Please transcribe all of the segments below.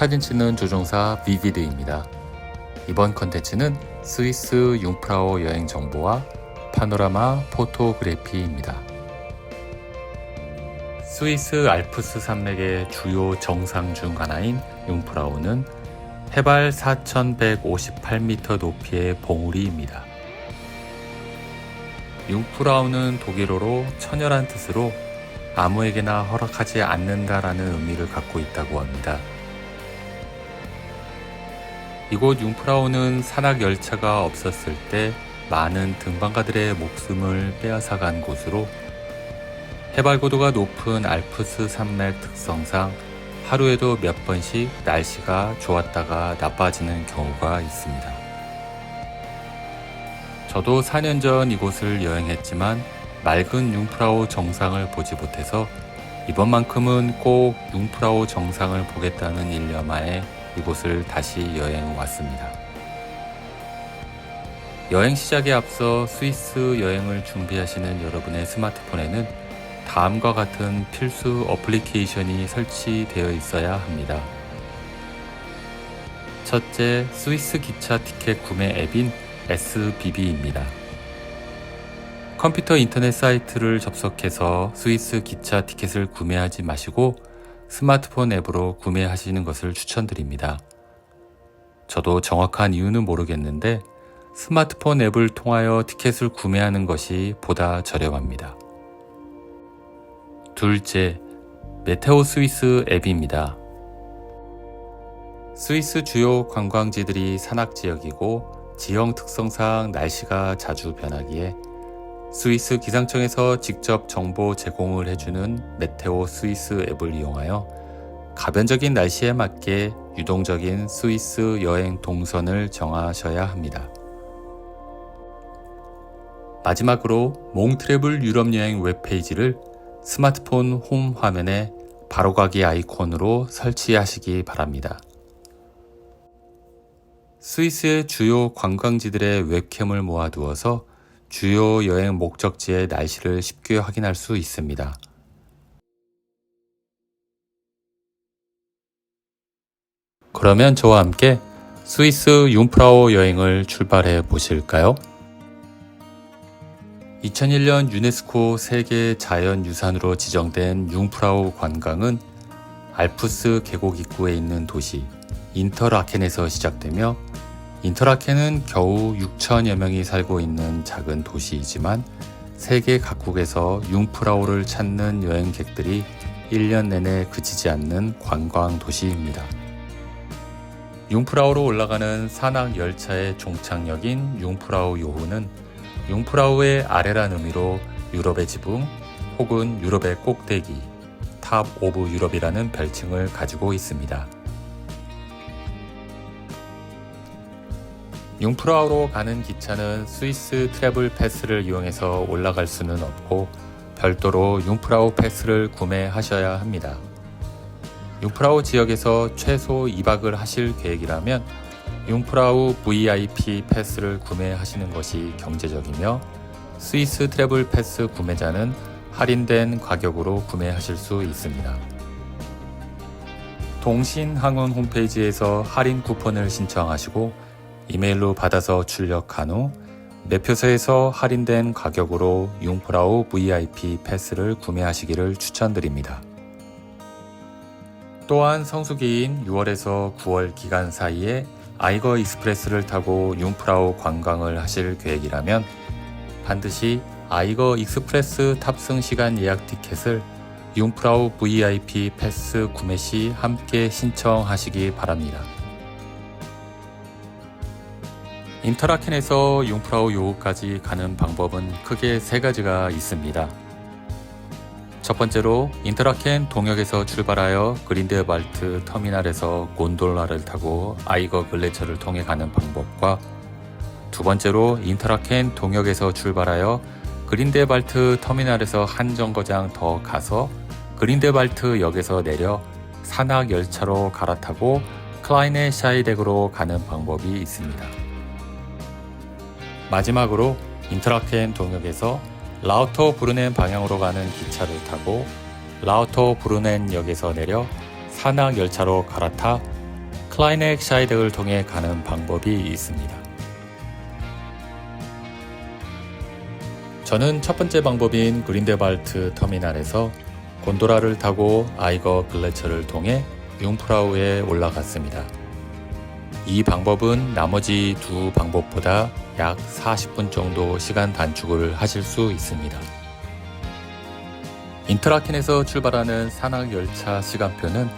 사진 찍는 조종사 비비드입니다. 이번 컨텐츠는 스위스 융프라우 여행 정보와 파노라마 포토그래피입니다. 스위스 알프스 산맥의 주요 정상 중 하나인 융프라우는 해발 4,158m 높이의 봉우리입니다. 융프라우는 독일어로 천열한 뜻으로 아무에게나 허락하지 않는다라는 의미를 갖고 있다고 합니다. 이곳 융프라우는 산악 열차가 없었을 때 많은 등반가들의 목숨을 빼앗아간 곳으로 해발 고도가 높은 알프스 산맥 특성상 하루에도 몇 번씩 날씨가 좋았다가 나빠지는 경우가 있습니다. 저도 4년 전 이곳을 여행했지만 맑은 융프라우 정상을 보지 못해서 이번만큼은 꼭 융프라우 정상을 보겠다는 일념하에 이곳을 다시 여행 왔습니다. 여행 시작에 앞서 스위스 여행을 준비하시는 여러분의 스마트폰에는 다음과 같은 필수 어플리케이션이 설치되어 있어야 합니다. 첫째, 스위스 기차 티켓 구매 앱인 SBB입니다. 컴퓨터 인터넷 사이트를 접속해서 스위스 기차 티켓을 구매하지 마시고 스마트폰 앱으로 구매하시는 것을 추천드립니다. 저도 정확한 이유는 모르겠는데 스마트폰 앱을 통하여 티켓을 구매하는 것이 보다 저렴합니다. 둘째, 메테오 스위스 앱입니다. 스위스 주요 관광지들이 산악 지역이고 지형 특성상 날씨가 자주 변하기에 스위스 기상청에서 직접 정보 제공을 해주는 메테오 스위스 앱을 이용하여 가변적인 날씨에 맞게 유동적인 스위스 여행 동선을 정하셔야 합니다. 마지막으로 몽트래블 유럽 여행 웹페이지를 스마트폰 홈 화면에 바로가기 아이콘으로 설치하시기 바랍니다. 스위스의 주요 관광지들의 웹캠을 모아두어서 주요 여행 목적지의 날씨를 쉽게 확인할 수 있습니다. 그러면 저와 함께 스위스 융프라우 여행을 출발해 보실까요? 2001년 유네스코 세계 자연유산으로 지정된 융프라우 관광은 알프스 계곡 입구에 있는 도시 인터라켄에서 시작되며 인터라켄은 겨우 6천여 명이 살고 있는 작은 도시이지만 세계 각국에서 융프라우를 찾는 여행객들이 1년 내내 그치지 않는 관광 도시입니다. 융프라우로 올라가는 산악 열차의 종착역인 융프라우 요후는 융프라우의 아래란 의미로 유럽의 지붕 혹은 유럽의 꼭대기, 탑 오브 유럽이라는 별칭을 가지고 있습니다. 융프라우로 가는 기차는 스위스 트래블 패스를 이용해서 올라갈 수는 없고 별도로 융프라우 패스를 구매하셔야 합니다. 융프라우 지역에서 최소 2박을 하실 계획이라면 융프라우 VIP 패스를 구매하시는 것이 경제적이며 스위스 트래블 패스 구매자는 할인된 가격으로 구매하실 수 있습니다. 동신항원 홈페이지에서 할인 쿠폰을 신청하시고 이메일로 받아서 출력한 후 매표소에서 할인된 가격으로 융프라우 VIP 패스를 구매하시기를 추천드립니다. 또한 성수기인 6월에서 9월 기간 사이에 아이거 익스프레스를 타고 융프라우 관광을 하실 계획이라면 반드시 아이거 익스프레스 탑승 시간 예약 티켓을 융프라우 VIP 패스 구매 시 함께 신청하시기 바랍니다. 인터라켄에서 융프라우 요우까지 가는 방법은 크게 세 가지가 있습니다. 첫 번째로 인터라켄 동역에서 출발하여 그린데발트 터미널에서 곤돌라를 타고 아이거 글레처를 통해 가는 방법과 두 번째로 인터라켄 동역에서 출발하여 그린데발트 터미널에서 한 정거장 더 가서 그린데발트 역에서 내려 산악 열차로 갈아타고 클라이네 샤이덱으로 가는 방법이 있습니다. 마지막으로 인터라켄 동역에서 라우터 브루넨 방향으로 가는 기차를 타고 라우터 브루넨 역에서 내려 산악 열차로 갈아타 클라이넥 샤이덱을 통해 가는 방법이 있습니다. 저는 첫 번째 방법인 그린데발트 터미널에서 곤도라를 타고 아이거 글래처를 통해 융프라우에 올라갔습니다. 이 방법은 나머지 두 방법보다 약 40분 정도 시간 단축을 하실 수 있습니다. 인터라켄에서 출발하는 산악 열차 시간표는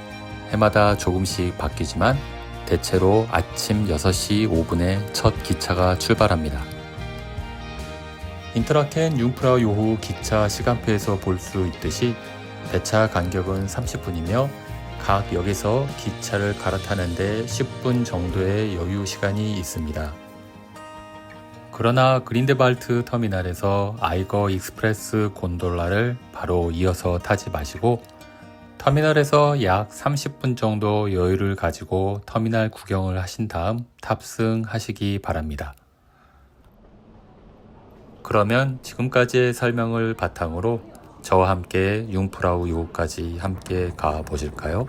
해마다 조금씩 바뀌지만 대체로 아침 6시 5분에 첫 기차가 출발합니다. 인터라켄 융프라우 요후 기차 시간표에서 볼 수 있듯이 배차 간격은 30분이며 각 역에서 기차를 갈아타는데 10분 정도의 여유 시간이 있습니다. 그러나 그린데발트 터미널에서 아이거 익스프레스 곤돌라를 바로 이어서 타지 마시고 터미널에서 약 30분 정도 여유를 가지고 터미널 구경을 하신 다음 탑승하시기 바랍니다. 그러면 지금까지의 설명을 바탕으로 저와 함께 융프라우 요까지 함께 가 보실까요?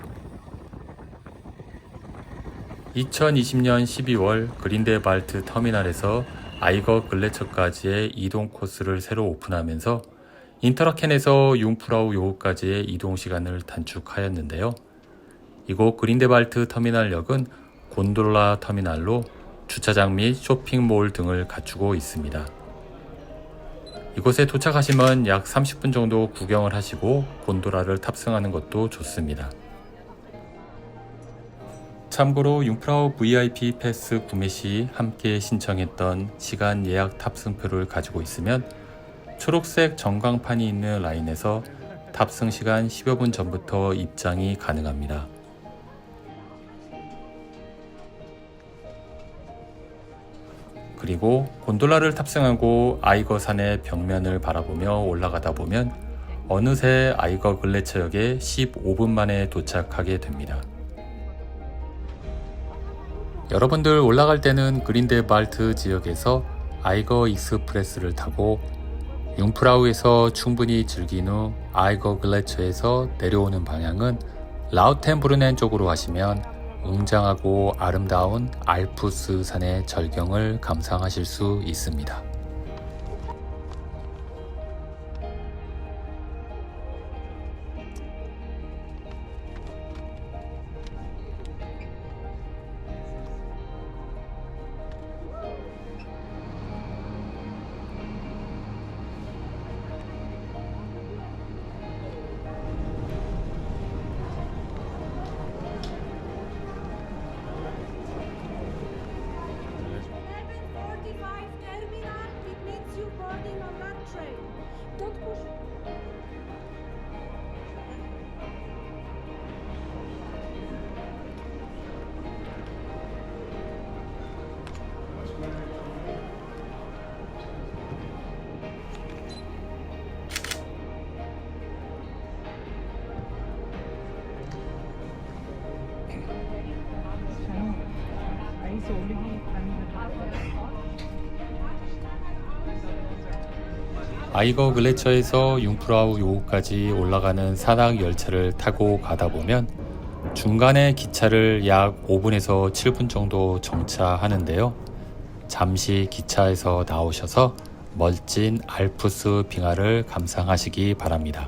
2020년 12월 그린데발트 터미널에서 아이거 글래처까지의 이동 코스를 새로 오픈하면서 인터라켄에서 융프라우 요까지의 이동 시간을 단축하였는데요. 이곳 그린데발트 터미널역은 곤돌라 터미널로 주차장 및 쇼핑몰 등을 갖추고 있습니다. 이곳에 도착하시면 약 30분 정도 구경을 하시고 곤도라를 탑승하는 것도 좋습니다. 참고로 융프라우 VIP 패스 구매 시 함께 신청했던 시간 예약 탑승표를 가지고 있으면 초록색 전광판이 있는 라인에서 탑승 시간 10여 분 전부터 입장이 가능합니다. 그리고 곤돌라를 탑승하고 아이거 산의 벽면을 바라보며 올라가다 보면 어느새 아이거 글래처역에 15분 만에 도착하게 됩니다. 여러분들 올라갈 때는 그린데 발트 지역에서 아이거 익스프레스를 타고 융프라우에서 충분히 즐긴 후 아이거 글래처에서 내려오는 방향은 라우텐브르넨 쪽으로 하시면 웅장하고 아름다운 알프스 산의 절경을 감상하실 수 있습니다. 아이거 글래처에서 융프라우 요까지 올라가는 산악 열차를 타고 가다 보면 중간에 기차를 약 5분에서 7분 정도 정차하는데요. 잠시 기차에서 나오셔서 멋진 알프스 빙하를 감상하시기 바랍니다.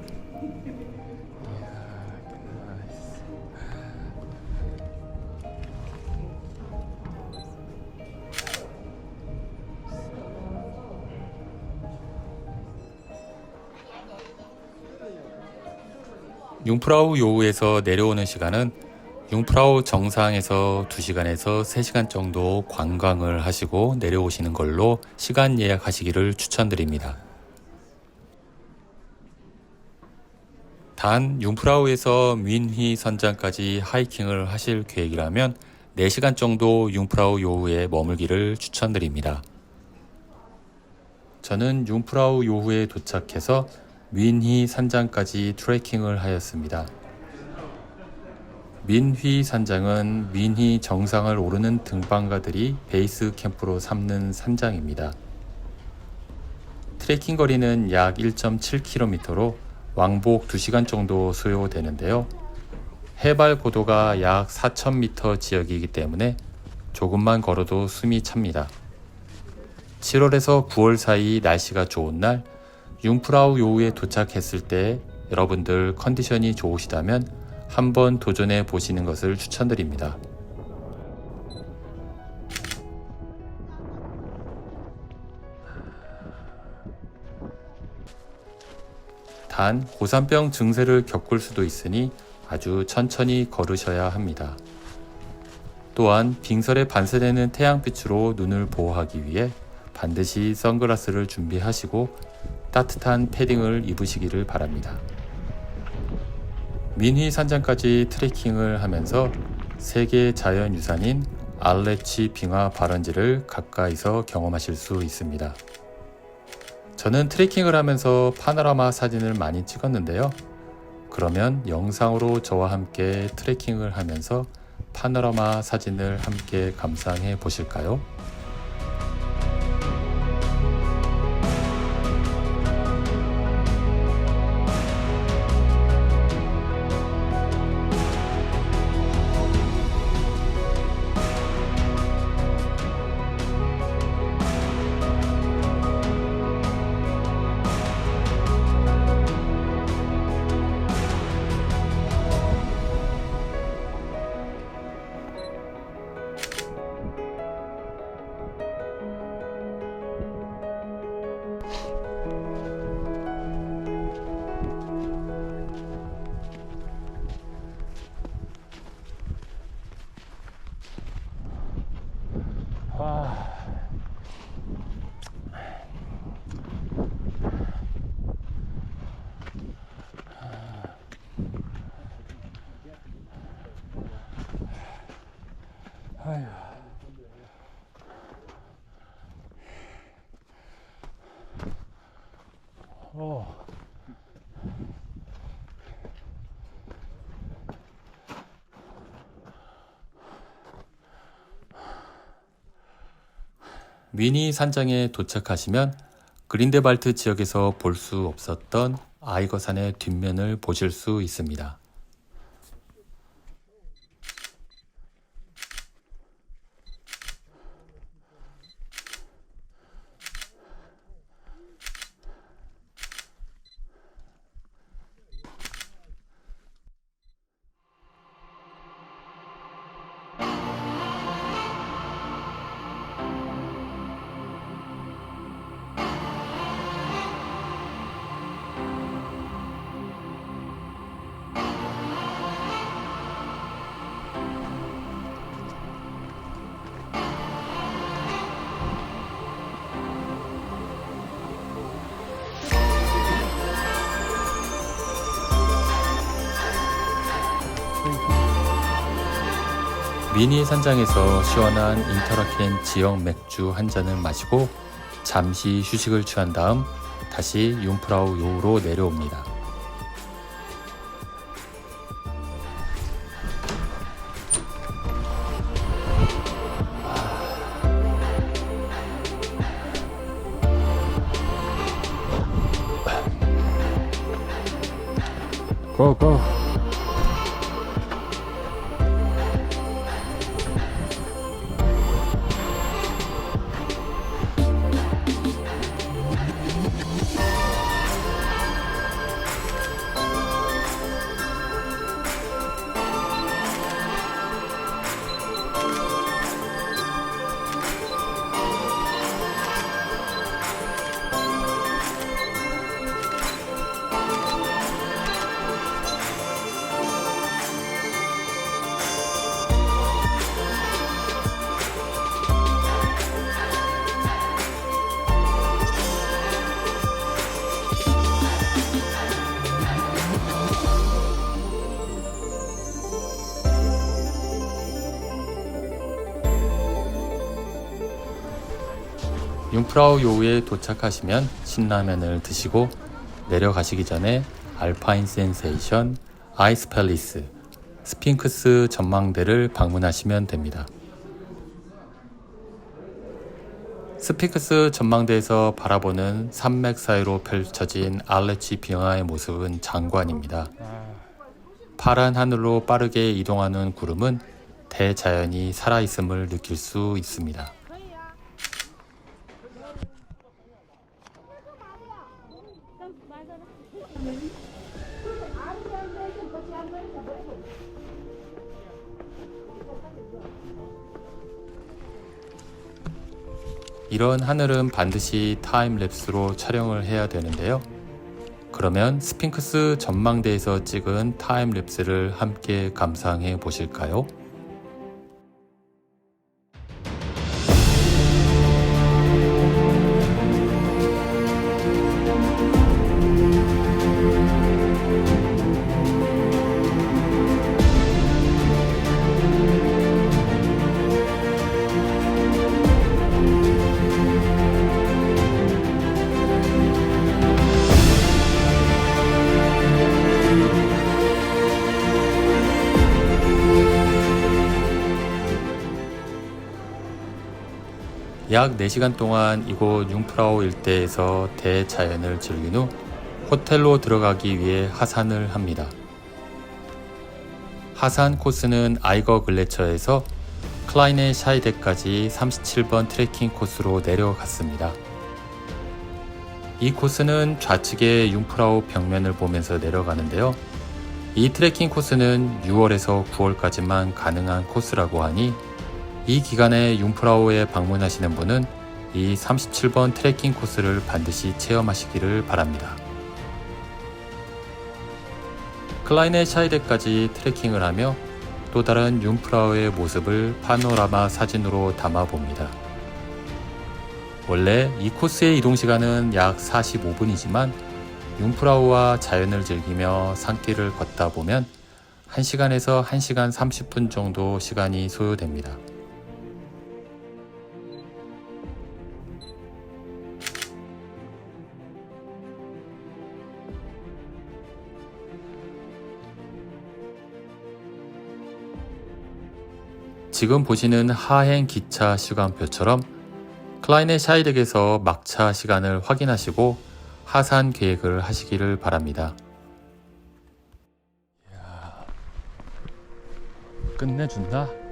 융프라우 요우에서 내려오는 시간은 융프라우 정상에서 2시간에서 3시간 정도 관광을 하시고 내려오시는 걸로 시간 예약하시기를 추천드립니다. 단 융프라우에서 윈휘 선장까지 하이킹을 하실 계획이라면 4시간 정도 융프라우 요후에 머물기를 추천드립니다. 저는 융프라우 요후에 도착해서 민휘 산장까지 트레킹을 하였습니다. 민휘 산장은 민휘 정상을 오르는 등반가들이 베이스 캠프로 삼는 산장입니다. 트레킹 거리는 약 1.7km로 왕복 2시간 정도 소요되는데요. 해발 고도가 약 4,000m 지역이기 때문에 조금만 걸어도 숨이 찹니다. 7월에서 9월 사이 날씨가 좋은 날 융프라우 요우에 도착했을 때 여러분들 컨디션이 좋으시다면 한번 도전해 보시는 것을 추천드립니다. 단 고산병 증세를 겪을 수도 있으니 아주 천천히 걸으셔야 합니다. 또한 빙설에 반사되는 태양빛으로 눈을 보호하기 위해 반드시 선글라스를 준비하시고 따뜻한 패딩을 입으시기를 바랍니다. 민휘 산장까지 트레킹을 하면서 세계 자연유산인 알레치 빙하 발원지를 가까이서 경험하실 수 있습니다. 저는 트레킹을 하면서 파노라마 사진을 많이 찍었는데요. 그러면 영상으로 저와 함께 트레킹을 하면서 파노라마 사진을 함께 감상해 보실까요? 미니 산장에 도착하시면 그린데발트 지역에서 볼 수 없었던 아이거산의 뒷면을 보실 수 있습니다. 미니 산장에서 시원한 인터라켄 지역 맥주 한 잔을 마시고 잠시 휴식을 취한 다음 다시 융프라우 요우로 내려옵니다. 고 고. 프라우 요우에 도착하시면 신라면을 드시고 내려가시기 전에 알파인 센세이션, 아이스 팰리스, 스핑크스 전망대를 방문하시면 됩니다. 스핑크스 전망대에서 바라보는 산맥 사이로 펼쳐진 알레치 빙하의 모습은 장관입니다. 파란 하늘로 빠르게 이동하는 구름은 대자연이 살아있음을 느낄 수 있습니다. 이런 하늘은 반드시 타임랩스로 촬영을 해야 되는데요. 그러면 스핑크스 전망대에서 찍은 타임랩스를 함께 감상해 보실까요? 약 4시간 동안 이곳 융프라우 일대에서 대자연을 즐긴 후 호텔로 들어가기 위해 하산을 합니다. 하산 코스는 아이거 글래처에서 클라이네 샤이데까지 37번 트레킹 코스로 내려갔습니다. 이 코스는 좌측의 융프라우 벽면을 보면서 내려가는데요. 이 트레킹 코스는 6월에서 9월까지만 가능한 코스라고 하니 이 기간에 융프라우에 방문하시는 분은 이 37번 트레킹 코스를 반드시 체험하시기를 바랍니다. 클라이네 샤이데까지 트레킹을 하며 또 다른 융프라우의 모습을 파노라마 사진으로 담아 봅니다. 원래 이 코스의 이동 시간은 약 45분이지만 융프라우와 자연을 즐기며 산길을 걷다 보면 1시간에서 1시간 30분 정도 시간이 소요됩니다. 지금 보시는 하행 기차 시간표처럼 클라이네 샤이덱에서 막차 시간을 확인하시고 하산 계획을 하시기를 바랍니다. 끝내준다.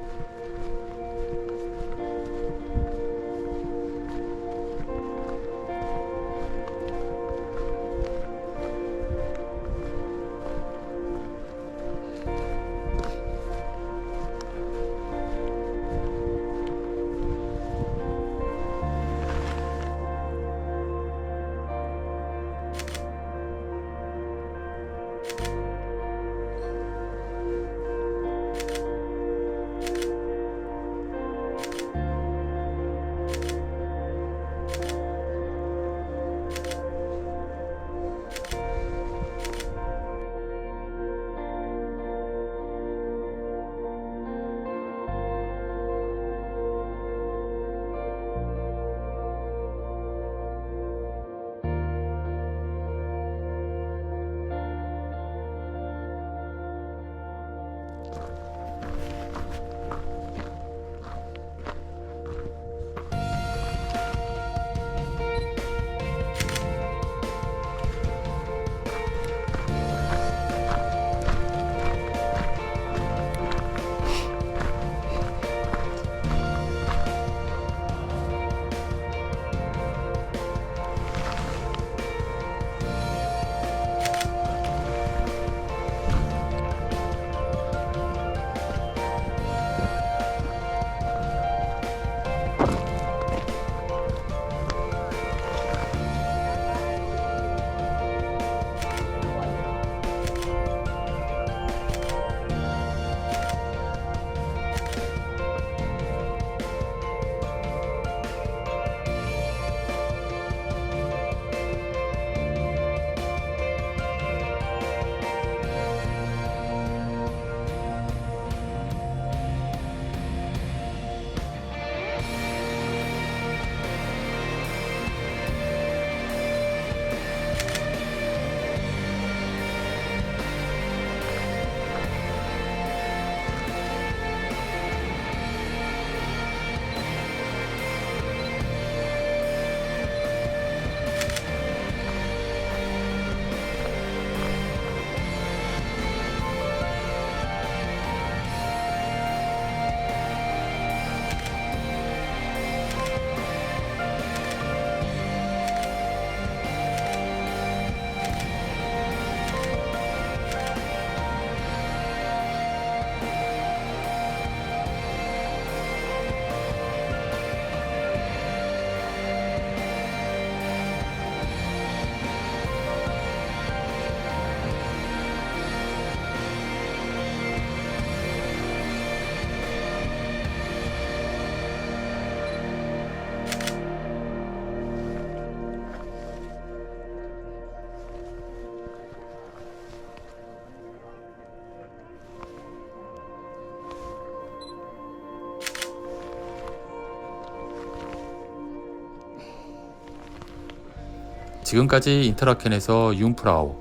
지금까지 인터라켄에서 융프라우,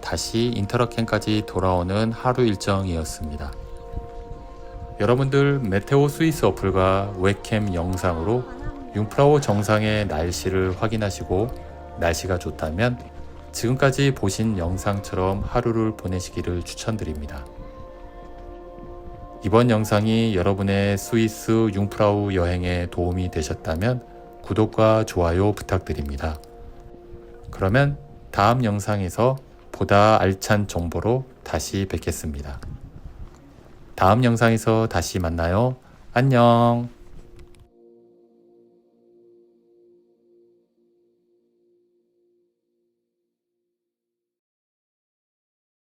다시 인터라켄까지 돌아오는 하루 일정이었습니다. 여러분들 메테오 스위스 어플과 웹캠 영상으로 융프라우 정상의 날씨를 확인하시고 날씨가 좋다면 지금까지 보신 영상처럼 하루를 보내시기를 추천드립니다. 이번 영상이 여러분의 스위스 융프라우 여행에 도움이 되셨다면 구독과 좋아요 부탁드립니다. 그러면 다음 영상에서 보다 알찬 정보로 다시 뵙겠습니다. 다음 영상에서 다시 만나요. 안녕.